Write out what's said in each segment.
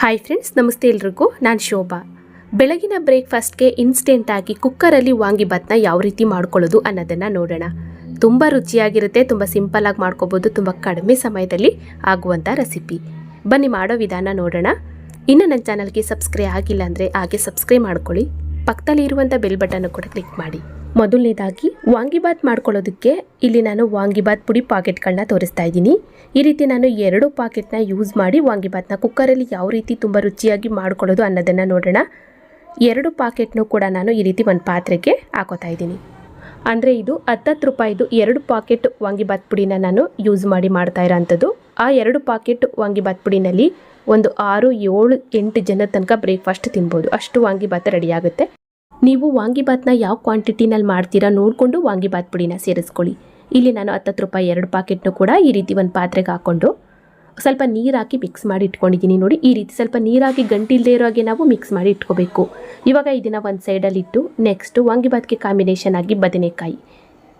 Hi friends ನಮಸ್ತೆ ಎಲ್ರಿಗೂ. ನಾನು ಶೋಭಾ. ಬೆಳಗಿನ ಬ್ರೇಕ್ಫಾಸ್ಟ್ಗೆ ಇನ್ಸ್ಟೆಂಟಾಗಿ ಕುಕ್ಕರಲ್ಲಿ ವಾಂಗಿಬಾತ್ನ ಯಾವ ರೀತಿ ಮಾಡ್ಕೊಳ್ಳೋದು ಅನ್ನೋದನ್ನು ನೋಡೋಣ. ತುಂಬ ರುಚಿಯಾಗಿರುತ್ತೆ, ತುಂಬ ಸಿಂಪಲ್ಲಾಗಿ ಮಾಡ್ಕೋಬೋದು, ತುಂಬ ಕಡಿಮೆ ಸಮಯದಲ್ಲಿ ಆಗುವಂಥ ರೆಸಿಪಿ ಬನ್ನಿ ಮಾಡೋ ವಿಧಾನ ನೋಡೋಣ. ಇನ್ನು ನನ್ನ ಚಾನಲ್ಗೆ ಸಬ್ಸ್ಕ್ರೈಬ್ ಆಗಿಲ್ಲ ಅಂದರೆ ಹಾಗೆ ಸಬ್ಸ್ಕ್ರೈಬ್ ಮಾಡ್ಕೊಳ್ಳಿ. ಪಕ್ಕದಲ್ಲಿ ಇರುವಂಥ ಬೆಲ್ ಬಟನ್ನು ಕೂಡ ಕ್ಲಿಕ್ ಮಾಡಿ. ಮೊದಲನೇದಾಗಿ ವಾಂಗಿಬಾತ್ ಮಾಡ್ಕೊಳ್ಳೋದಕ್ಕೆ ಇಲ್ಲಿ ನಾನು ವಾಂಗಿಬಾತ್ ಪುಡಿ ಪಾಕೆಟ್ಗಳನ್ನ ತೋರಿಸ್ತಾ ಇದ್ದೀನಿ. ಈ ರೀತಿ ನಾನು ಎರಡು ಪಾಕೆಟ್ನ ಯೂಸ್ ಮಾಡಿ ವಾಂಗಿಬಾತ್ನ ಕುಕ್ಕರಲ್ಲಿ ಯಾವ ರೀತಿ ತುಂಬ ರುಚಿಯಾಗಿ ಮಾಡ್ಕೊಳ್ಳೋದು ಅನ್ನೋದನ್ನು ನೋಡೋಣ. ಎರಡು ಪಾಕೆಟ್ನೂ ಕೂಡ ನಾನು ಈ ರೀತಿ ಒಂದು ಪಾತ್ರೆಗೆ ಹಾಕೋತಾ ಇದ್ದೀನಿ. ಅಂದರೆ ಇದು ಹತ್ತತ್ತು ರೂಪಾಯಿದು ಎರಡು ಪಾಕೆಟ್ ವಾಂಗಿಬಾತ್ ಪುಡಿನ ನಾನು ಯೂಸ್ ಮಾಡಿ ಮಾಡ್ತಾ ಇರೋಂಥದ್ದು. ಆ ಎರಡು ಪಾಕೆಟ್ ವಾಂಗಿಬಾತ್ ಪುಡಿನಲ್ಲಿ ಒಂದು ಆರು ಏಳು ಎಂಟು ಜನ ತನಕ ಬ್ರೇಕ್ಫಾಸ್ಟ್ ತಿನ್ಬೋದು. ಅಷ್ಟು ವಾಂಗಿಬಾತ್ ರೆಡಿ ಆಗುತ್ತೆ. ನೀವು ವಾಂಗಿಬಾತ್ನ ಯಾವ ಕ್ವಾಂಟಿಟಿನಲ್ಲಿ ಮಾಡ್ತೀರಾ ನೋಡಿಕೊಂಡು ವಾಂಗಿಬಾತ್ ಪುಡಿನ ಸೇರಿಸ್ಕೊಳ್ಳಿ. ಇಲ್ಲಿ ನಾನು ಹತ್ತತ್ತು ರೂಪಾಯಿ ಎರಡು ಪಾಕೆಟ್ನು ಕೂಡ ಈ ರೀತಿ ಒಂದು ಪಾತ್ರೆಗೆ ಹಾಕ್ಕೊಂಡು ಸ್ವಲ್ಪ ನೀರು ಹಾಕಿ ಮಿಕ್ಸ್ ಮಾಡಿ ಇಟ್ಕೊಂಡಿದ್ದೀನಿ ನೋಡಿ. ಈ ರೀತಿ ಸ್ವಲ್ಪ ನೀರಾಗಿ ಗಂಟಿಲ್ಲದೆ ಇರೋ ಹಾಗೆ ನಾವು ಮಿಕ್ಸ್ ಮಾಡಿ ಇಟ್ಕೋಬೇಕು. ಇವಾಗ ಇದನ್ನು ಒಂದು ಸೈಡಲ್ಲಿ ಇಟ್ಟು ನೆಕ್ಸ್ಟು ವಾಂಗಿಬಾತ್ಗೆ ಕಾಂಬಿನೇಷನ್ ಆಗಿ ಬದನೆಕಾಯಿ.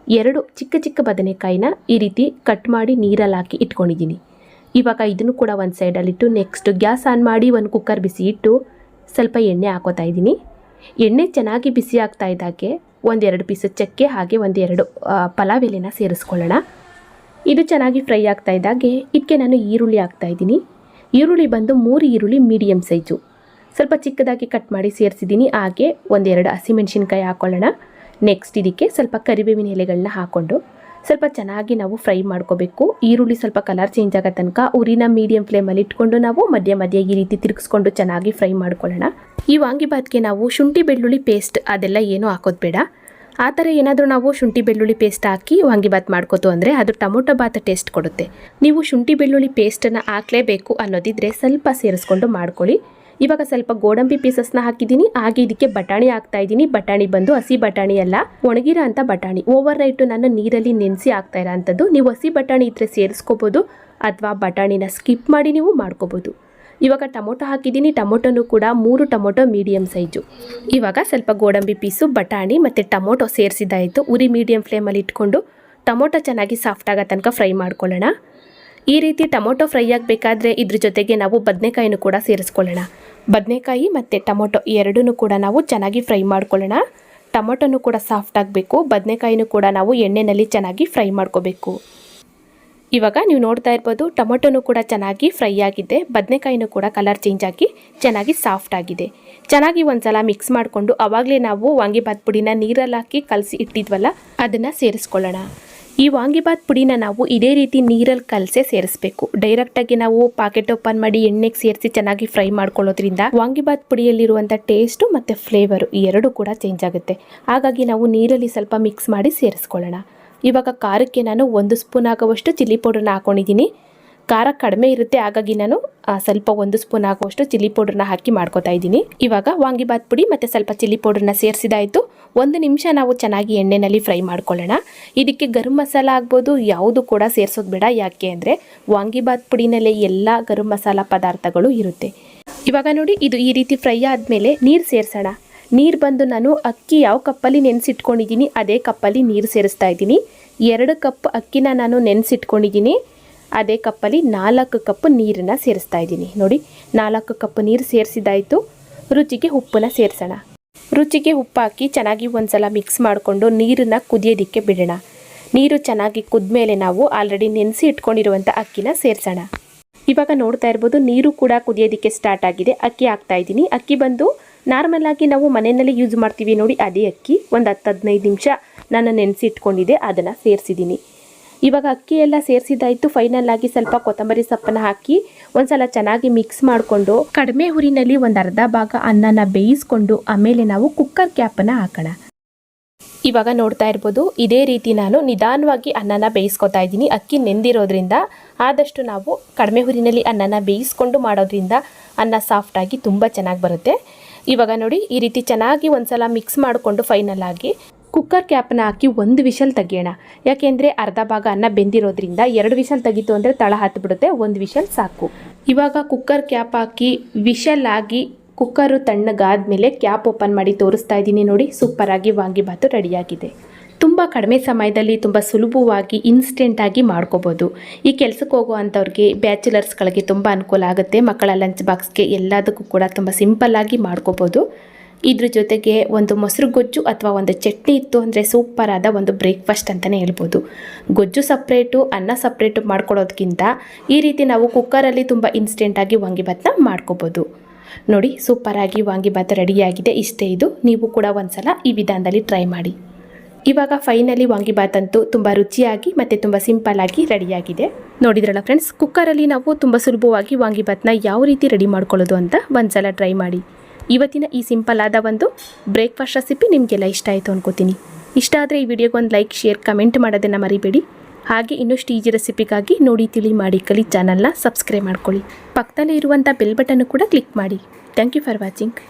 ಎರಡು ಚಿಕ್ಕ ಚಿಕ್ಕ ಬದನೆಕಾಯಿನ ಈ ರೀತಿ ಕಟ್ ಮಾಡಿ ನೀರಲ್ಲಿ ಹಾಕಿ ಇಟ್ಕೊಂಡಿದ್ದೀನಿ. ಇವಾಗ ಇದನ್ನು ಕೂಡ ಒಂದು ಸೈಡಲ್ಲಿಟ್ಟು ನೆಕ್ಸ್ಟ್ ಗ್ಯಾಸ್ ಆನ್ ಮಾಡಿ ಒಂದು ಕುಕ್ಕರ್ ಬಿಸಿ ಇಟ್ಟು ಸ್ವಲ್ಪ ಎಣ್ಣೆ ಹಾಕೋತಾ ಇದ್ದೀನಿ. ಎಣ್ಣೆ ಚೆನ್ನಾಗಿ ಬಿಸಿ ಆಗ್ತಾ ಇದ್ದಾಗೆ ಒಂದೆರಡು ಪೀಸ್ ಚಕ್ಕೆ ಹಾಗೆ ಒಂದೆರಡು ಪಲಾವ್ ಎಲೆನ ಸೇರಿಸ್ಕೊಳ್ಳೋಣ. ಇದು ಚೆನ್ನಾಗಿ ಫ್ರೈ ಆಗ್ತಾ ಇದ್ದಾಗೆ ಇದಕ್ಕೆ ನಾನು ಈರುಳ್ಳಿ ಹಾಕ್ತಾ ಇದ್ದೀನಿ. ಈರುಳ್ಳಿ ಬಂದು ಮೂರು ಈರುಳ್ಳಿ ಮೀಡಿಯಮ್ ಸೈಜು. ಸ್ವಲ್ಪ ಚಿಕ್ಕದಾಗಿ ಕಟ್ ಮಾಡಿ ಸೇರಿಸಿದ್ದೀನಿ, ಹಾಗೆ ಒಂದೆರಡು ಹಸಿಮೆಣಸಿನ್ಕಾಯಿ ಹಾಕ್ಕೊಳ್ಳೋಣ ನೆಕ್ಸ್ಟ್ ಇದಕ್ಕೆ ಸ್ವಲ್ಪ ಕರಿಬೇವಿನ ಎಲೆಗಳನ್ನ ಹಾಕ್ಕೊಂಡು ಸ್ವಲ್ಪ ಚೆನ್ನಾಗಿ ನಾವು ಫ್ರೈ ಮಾಡ್ಕೋಬೇಕು. ಈರುಳ್ಳಿ ಸ್ವಲ್ಪ ಕಲರ್ ಚೇಂಜ್ ಆಗೋ ತನಕ ಉರಿನ ಮೀಡಿಯಂ ಫ್ಲೇಮಲ್ಲಿ ಇಟ್ಕೊಂಡು ನಾವು ಮಧ್ಯ ಮಧ್ಯ ಈ ರೀತಿ ತಿರುಗಿಸ್ಕೊಂಡು ಚೆನ್ನಾಗಿ ಫ್ರೈ ಮಾಡ್ಕೊಳ್ಳೋಣ. ಈ ವಾಂಗಿಬಾತ್ಗೆ ನಾವು ಶುಂಠಿ ಬೆಳ್ಳುಳ್ಳಿ ಪೇಸ್ಟ್ ಅದೆಲ್ಲ ಏನು ಹಾಕೋದು ಬೇಡ. ಆ ಥರ ಏನಾದರೂ ನಾವು ಶುಂಠಿ ಬೆಳ್ಳುಳ್ಳಿ ಪೇಸ್ಟ್ ಹಾಕಿ ವಾಂಗಿಬಾತ್ ಮಾಡ್ಕೋತು ಅಂದರೆ ಅದು ಟೊಮೊಟೊ ಬಾತ್ ಟೇಸ್ಟ್ ಕೊಡುತ್ತೆ. ನೀವು ಶುಂಠಿ ಬೆಳ್ಳುಳ್ಳಿ ಪೇಸ್ಟನ್ನು ಹಾಕಲೇಬೇಕು ಅನ್ನೋದಿದ್ರೆ ಸ್ವಲ್ಪ ಸೇರಿಸ್ಕೊಂಡು ಮಾಡ್ಕೊಳ್ಳಿ. ಇವಾಗ ಸ್ವಲ್ಪ ಗೋಡಂಬಿ ಪೀಸಸ್ನ ಹಾಕಿದ್ದೀನಿ. ಹಾಗೆ ಇದಕ್ಕೆ ಬಟಾಣಿ ಹಾಕ್ತಾ ಇದ್ದೀನಿ. ಬಟಾಣಿ ಬಂದು ಹಸಿ ಬಟಾಣಿ ಅಲ್ಲ, ಒಣಗಿರೋ ಅಂತ ಬಟಾಣಿ. ಓವರ್ ನೈಟು ನಾನು ನೀರಲ್ಲಿ ನೆನೆಸಿ ಹಾಕ್ತಾ ಇರೋಂಥದ್ದು ನೀವು ಹಸಿ ಬಟಾಣಿ ಇದ್ರೆ ಸೇರಿಸ್ಕೋಬೋದು, ಅಥವಾ ಬಟಾಣಿನ ಸ್ಕಿಪ್ ಮಾಡಿ ನೀವು ಮಾಡ್ಕೋಬೋದು. ಇವಾಗ ಟೊಮೊಟೊ ಹಾಕಿದ್ದೀನಿ. ಟೊಮೊಟೊನು ಕೂಡ ಮೂರು ಟೊಮೊಟೊ ಮೀಡಿಯಮ್ ಸೈಜು ಇವಾಗ ಸ್ವಲ್ಪ ಗೋಡಂಬಿ ಪೀಸು ಬಟಾಣಿ ಮತ್ತು ಟೊಮೊಟೊ ಸೇರಿಸಿದ್ದಾಯಿತು. ಉರಿ ಮೀಡಿಯಮ್ ಫ್ಲೇಮಲ್ಲಿ ಇಟ್ಕೊಂಡು ಟೊಮೊಟೊ ಚೆನ್ನಾಗಿ ಸಾಫ್ಟ್ ಆಗೋ ತನಕ ಫ್ರೈ ಮಾಡ್ಕೊಳ್ಳೋಣ. ಈ ರೀತಿ ಟೊಮೊಟೊ ಫ್ರೈ ಆಗಬೇಕಾದ್ರೆ ಇದ್ರ ಜೊತೆಗೆ ನಾವು ಬದನೆಕಾಯಿನೂ ಕೂಡ ಸೇರಿಸ್ಕೊಳ್ಳೋಣ. ಬದನೆಕಾಯಿ ಮತ್ತು ಟೊಮೊಟೊ ಎರಡೂ ಕೂಡ ನಾವು ಚೆನ್ನಾಗಿ ಫ್ರೈ ಮಾಡ್ಕೊಳ್ಳೋಣ. ಟೊಮೊಟೊನು ಕೂಡ ಸಾಫ್ಟ್ ಆಗಬೇಕು, ಬದನೆಕಾಯಿನೂ ಕೂಡ ನಾವು ಎಣ್ಣೆಯಲ್ಲಿ ಚೆನ್ನಾಗಿ ಫ್ರೈ ಮಾಡ್ಕೋಬೇಕು. ಇವಾಗ ನೀವು ನೋಡ್ತಾ ಇರ್ಬೋದು, ಟೊಮೊಟೊನು ಕೂಡ ಚೆನ್ನಾಗಿ ಫ್ರೈ ಆಗಿದೆ, ಬದನೆಕಾಯಿನೂ ಕೂಡ ಕಲರ್ ಚೇಂಜ್ ಆಗಿ ಚೆನ್ನಾಗಿ ಸಾಫ್ಟ್ ಆಗಿದೆ. ಚೆನ್ನಾಗಿ ಒಂದ್ಸಲ ಮಿಕ್ಸ್ ಮಾಡಿಕೊಂಡು ಆವಾಗಲೇ ನಾವು ವಾಂಗಿಬಾತ್ ಪುಡಿನ ನೀರಲ್ಲಿ ಹಾಕಿ ಕಲಸಿ ಇಟ್ಟಿದ್ವಲ್ಲ, ಅದನ್ನು ಸೇರಿಸ್ಕೊಳ್ಳೋಣ. ಈ ವಾಂಗಿಬಾತ್ ಪುಡಿನ ನಾವು ಇದೇ ರೀತಿ ನೀರಲ್ಲಿ ಕಲಸೆ ಸೇರಿಸಬೇಕು. ಡೈರೆಕ್ಟಾಗಿ ನಾವು ಪಾಕೆಟ್ ಓಪನ್ ಮಾಡಿ ಎಣ್ಣೆಗೆ ಸೇರಿಸಿ ಚೆನ್ನಾಗಿ ಫ್ರೈ ಮಾಡ್ಕೊಳ್ಳೋದ್ರಿಂದ ವಾಂಗಿಬಾತ್ ಪುಡಿಯಲ್ಲಿರುವಂಥ ಟೇಸ್ಟು ಮತ್ತು ಫ್ಲೇವರು ಈ ಎರಡು ಕೂಡ ಚೇಂಜ್ ಆಗುತ್ತೆ. ಹಾಗಾಗಿ ನಾವು ನೀರಲ್ಲಿ ಸ್ವಲ್ಪ ಮಿಕ್ಸ್ ಮಾಡಿ ಸೇರಿಸ್ಕೊಳ್ಳೋಣ. ಇವಾಗ ಖಾರಕ್ಕೆ ನಾನು ಒಂದು ಸ್ಪೂನ್ ಆಗುವಷ್ಟು ಚಿಲ್ಲಿ ಪೌಡರ್ನ ಹಾಕೊಂಡಿದ್ದೀನಿ. ಖಾರ ಕಡಿಮೆ ಇರುತ್ತೆ. ಹಾಗಾಗಿ ನಾನು ಸ್ವಲ್ಪ ಒಂದು ಸ್ಪೂನ್ ಆಗುವಷ್ಟು ಚಿಲ್ಲಿ ಪೌಡ್ರನ್ನ ಹಾಕಿ ಮಾಡ್ಕೋತಾ ಇದ್ದೀನಿ. ಇವಾಗ ವಾಂಗಿಬಾತ್ ಪುಡಿ ಮತ್ತು ಸ್ವಲ್ಪ ಚಿಲ್ಲಿ ಪೌಡ್ರನ್ನ ಸೇರಿಸಿದಾಯಿತು. ಒಂದು ನಿಮಿಷ ನಾವು ಚೆನ್ನಾಗಿ ಎಣ್ಣೆಯಲ್ಲಿ ಫ್ರೈ ಮಾಡ್ಕೊಳ್ಳೋಣ. ಇದಕ್ಕೆ ಗರಂ ಮಸಾಲ ಆಗ್ಬೋದು, ಯಾವುದು ಕೂಡ ಸೇರಿಸೋದು ಬೇಡ. ಯಾಕೆ ಅಂದರೆ ವಾಂಗಿಬಾತ್ ಪುಡಿನಲ್ಲೇ ಎಲ್ಲ ಗರಂ ಮಸಾಲ ಪದಾರ್ಥಗಳು ಇರುತ್ತೆ. ಇವಾಗ ನೋಡಿ, ಇದು ಈ ರೀತಿ ಫ್ರೈ ಆದಮೇಲೆ ನೀರು ಸೇರಿಸೋಣ. ನೀರು ಬಂದು ನಾನು ಅಕ್ಕಿ ಯಾವ ಕಪ್ಪಲ್ಲಿ ನೆನೆಸಿಟ್ಕೊಂಡಿದ್ದೀನಿ, ಅದೇ ಕಪ್ಪಲ್ಲಿ ನೀರು ಸೇರಿಸ್ತಾ ಇದ್ದೀನಿ. ಎರಡು ಕಪ್ ಅಕ್ಕಿನ ನಾನು ನೆನೆಸಿಟ್ಕೊಂಡಿದ್ದೀನಿ. ಅದೇ ಕಪ್ಪಲ್ಲಿ ನಾಲ್ಕು ಕಪ್ ನೀರನ್ನು ಸೇರಿಸ್ತಾ ಇದ್ದೀನಿ. ನೋಡಿ, ನಾಲ್ಕು ಕಪ್ ನೀರು ಸೇರಿಸಿದಾಯಿತು ರುಚಿಗೆ ಉಪ್ಪನ್ನ ಸೇರಿಸೋಣ. ರುಚಿಗೆ ಉಪ್ಪು ಹಾಕಿ ಚೆನ್ನಾಗಿ ಒಂದ್ಸಲ ಮಿಕ್ಸ್ ಮಾಡಿಕೊಂಡು ನೀರನ್ನು ಕುದಿಯೋದಕ್ಕೆ ಬಿಡೋಣ. ನೀರು ಚೆನ್ನಾಗಿ ಕುದ್ಮೇಲೆ ನಾವು ಆಲ್ರೆಡಿ ನೆನೆಸಿ ಇಟ್ಕೊಂಡಿರುವಂಥ ಅಕ್ಕಿನ ಸೇರಿಸೋಣ. ಇವಾಗ ನೋಡ್ತಾ ಇರ್ಬೋದು, ನೀರು ಕೂಡ ಕುದಿಯೋದಕ್ಕೆ ಸ್ಟಾರ್ಟ್ ಆಗಿದೆ. ಅಕ್ಕಿ ಹಾಕ್ತಾ ಇದ್ದೀನಿ. ಅಕ್ಕಿ ಬಂದು ನಾರ್ಮಲ್ ಆಗಿ ನಾವು ಮನೆಯಲ್ಲಿ ಯೂಸ್ ಮಾಡ್ತೀವಿ ನೋಡಿ, ಅದೇ ಅಕ್ಕಿ. ಒಂದು ಹತ್ತು ಹದಿನೈದು ನಿಮಿಷ ನಾನು ನೆನೆಸಿ ಇಟ್ಕೊಂಡಿದ್ದೆ, ಅದನ್ನು ಸೇರಿಸಿದ್ದೀನಿ. ಇವಾಗ ಅಕ್ಕಿ ಎಲ್ಲ ಸೇರಿಸಿದಾಯಿತು ಫೈನಲ್ ಆಗಿ ಸ್ವಲ್ಪ ಕೊತ್ತಂಬರಿ ಸೊಪ್ಪನ್ನ ಹಾಕಿ ಒಂದ್ಸಲ ಚೆನ್ನಾಗಿ ಮಿಕ್ಸ್ ಮಾಡಿಕೊಂಡು ಕಡಿಮೆ ಹುರಿನಲ್ಲಿ ಒಂದು ಅರ್ಧ ಭಾಗ ಅನ್ನನ ಬೇಯಿಸ್ಕೊಂಡು ಆಮೇಲೆ ನಾವು ಕುಕ್ಕರ್ ಕ್ಯಾಪನ್ನು ಹಾಕೋಣ. ಇವಾಗ ನೋಡ್ತಾ ಇರ್ಬೋದು, ಇದೇ ರೀತಿ ನಾನು ನಿಧಾನವಾಗಿ ಅನ್ನನ ಬೇಯಿಸ್ಕೊತಾ ಇದ್ದೀನಿ. ಅಕ್ಕಿ ನೆಂದಿರೋದ್ರಿಂದ ಆದಷ್ಟು ನಾವು ಕಡಿಮೆ ಹುರಿನಲ್ಲಿ ಅನ್ನನ ಬೇಯಿಸ್ಕೊಂಡು ಮಾಡೋದ್ರಿಂದ ಅನ್ನ ಸಾಫ್ಟಾಗಿ ತುಂಬ ಚೆನ್ನಾಗಿ ಬರುತ್ತೆ. ಇವಾಗ ನೋಡಿ, ಈ ರೀತಿ ಚೆನ್ನಾಗಿ ಒಂದ್ಸಲ ಮಿಕ್ಸ್ ಮಾಡಿಕೊಂಡು ಫೈನಲ್ ಆಗಿ ಕುಕ್ಕರ್ ಕ್ಯಾಪನ್ನ ಹಾಕಿ ಒಂದು ವಿಷಲ್ ತೆಗಿಯೋಣ. ಯಾಕೆಂದರೆ ಅರ್ಧ ಭಾಗ ಅನ್ನ ಬೆಂದಿರೋದ್ರಿಂದ ಎರಡು ವಿಷಲ್ ತೆಗಿತು ಅಂದರೆ ತಳ ಹತ್ಬಿಡುತ್ತೆ, ಒಂದು ವಿಷಲ್ ಸಾಕು. ಇವಾಗ ಕುಕ್ಕರ್ ಕ್ಯಾಪ್ ಹಾಕಿ ವಿಷಲ್ ಆಗಿ ಕುಕ್ಕರು ತಣ್ಣಗಾದ್ಮೇಲೆ ಕ್ಯಾಪ್ ಓಪನ್ ಮಾಡಿ ತೋರಿಸ್ತಾ ಇದ್ದೀನಿ ನೋಡಿ, ಸೂಪರಾಗಿ ವಾಂಗಿಬಾತು ರೆಡಿಯಾಗಿದೆ. ತುಂಬ ಕಡಿಮೆ ಸಮಯದಲ್ಲಿ ತುಂಬ ಸುಲಭವಾಗಿ ಇನ್ಸ್ಟೆಂಟಾಗಿ ಮಾಡ್ಕೋಬೋದು. ಈ ಕೆಲಸಕ್ಕೆ ಹೋಗುವಂಥವ್ರಿಗೆ ಬ್ಯಾಚುಲರ್ಸ್ಗಳಿಗೆ ತುಂಬ ಅನುಕೂಲ ಆಗುತ್ತೆ, ಮಕ್ಕಳ ಲಂಚ್ ಬಾಕ್ಸ್ಗೆ ಎಲ್ಲದಕ್ಕೂ ಕೂಡ ತುಂಬ ಸಿಂಪಲ್ಲಾಗಿ ಮಾಡ್ಕೋಬೋದು. ಇದ್ರ ಜೊತೆಗೆ ಒಂದು ಮೊಸರು ಗೊಜ್ಜು ಅಥವಾ ಒಂದು ಚಟ್ನಿ ಇತ್ತು ಅಂದರೆ ಸೂಪರ್ ಆದ ಒಂದು ಬ್ರೇಕ್ಫಾಸ್ಟ್ ಅಂತಲೇ ಹೇಳ್ಬೋದು. ಗೊಜ್ಜು ಸಪ್ರೇಟು ಅನ್ನ ಸಪ್ರೇಟು ಮಾಡ್ಕೊಳ್ಳೋದಕ್ಕಿಂತ ಈ ರೀತಿ ನಾವು ಕುಕ್ಕರಲ್ಲಿ ತುಂಬ ಇನ್ಸ್ಟೆಂಟಾಗಿ ವಾಂಗಿಭಾತ್ನ ಮಾಡ್ಕೋಬೋದು. ನೋಡಿ ಸೂಪರಾಗಿ ವಾಂಗಿಭಾತ್ ರೆಡಿಯಾಗಿದೆ. ಇಷ್ಟೇ ಇದು. ನೀವು ಕೂಡ ಒಂದ್ಸಲ ಈ ವಿಧಾನದಲ್ಲಿ ಟ್ರೈ ಮಾಡಿ. ಇವಾಗ ಫೈನಲಿ ವಾಂಗಿಭಾತ್ ಅಂತೂ ತುಂಬ ರುಚಿಯಾಗಿ ಮತ್ತು ತುಂಬ ಸಿಂಪಲ್ಲಾಗಿ ರೆಡಿಯಾಗಿದೆ. ನೋಡಿದ್ರಲ್ಲ ಫ್ರೆಂಡ್ಸ್ ಕುಕ್ಕರಲ್ಲಿ ನಾವು ತುಂಬ ಸುಲಭವಾಗಿ ವಾಂಗಿಭಾತ್ನ ಯಾವ ರೀತಿ ರೆಡಿ ಮಾಡ್ಕೊಳ್ಳೋದು ಅಂತ ಒಂದ್ಸಲ ಟ್ರೈ ಮಾಡಿ. ಇವತ್ತಿನ ಈ ಸಿಂಪಲ್ ಆದ ಒಂದು ಬ್ರೇಕ್ಫಾಸ್ಟ್ ರೆಸಿಪಿ ನಿಮಗೆಲ್ಲ ಇಷ್ಟ ಆಯಿತು ಅನ್ಕೋತೀನಿ. ಇಷ್ಟ ಆದರೆ ಈ ವಿಡಿಯೋಗೆ ಒಂದು ಲೈಕ್, ಶೇರ್, ಕಮೆಂಟ್ ಮಾಡೋದನ್ನು ಮರಿಬೇಡಿ. ಹಾಗೆ ಇನ್ನಷ್ಟು ಈಜಿ ರೆಸಿಪಿಗಾಗಿ ನೋಡಿ, ತಿಳಿ ಮಾಡಿ ಕಲಿ ಚಾನಲ್ನ ಸಬ್ಸ್ಕ್ರೈಬ್ ಮಾಡ್ಕೊಳ್ಳಿ. ಪಕ್ಕದಲ್ಲಿ ಇರುವಂಥ ಬೆಲ್ ಬಟನ್ನು ಕೂಡ ಕ್ಲಿಕ್ ಮಾಡಿ. Thank you for watching.